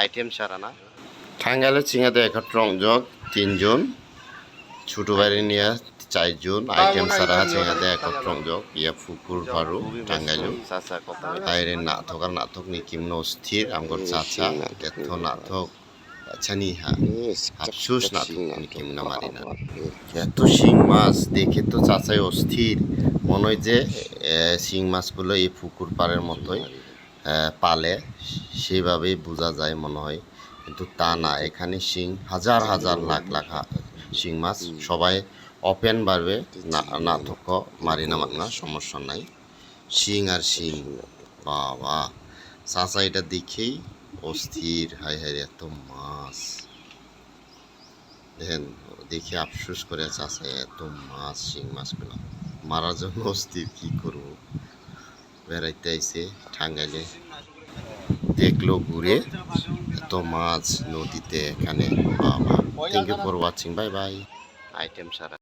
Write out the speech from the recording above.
Item সারা না। টাঙ্গাইলে চিঙাতে একক রংজক তিনজন ছোট বাড়ি নিয়ে চারজন আইটেম সারা চিঙাতে একক রংজক ইয়া ফুকুর ফারু টাঙ্গাইলু। আইরে নাটক আর নাটক নি কিমন অস্থির আমগর চাচা হা। আফসোস নাটক নি কিমনা মারি না। এত শিং মাছ দেখে তো চাচাই অস্থির। মনে হয় যে শিং মাছগুলো এই পুকুর পাড়ের মতোই। পালে, সেইভাবেই বোঝা যায় মনে হয়। কিন্তু তা না, এখানে শিং, হাজার হাজার লাখ লাখ শিং মাছ সবাই ওপেন বাড়বে না নাটক মারি না মাগনা সমস্যা নাই। শিং আর শিং, বাবা। চাচা এটা দেখেই অস্থির হাই হাই এত মাছ। দেখেন, দেখে আফসোস করে চাচা, এত মাছ, শিং মাছগুলো। মারার জন্য অস্থির, কী করব? বেড়াইতে আইছে টাঙ্গাইলে। দেখল ঘুরে, এত মাছ নদীতে এখানে। Thank you for watching bye bye item Sara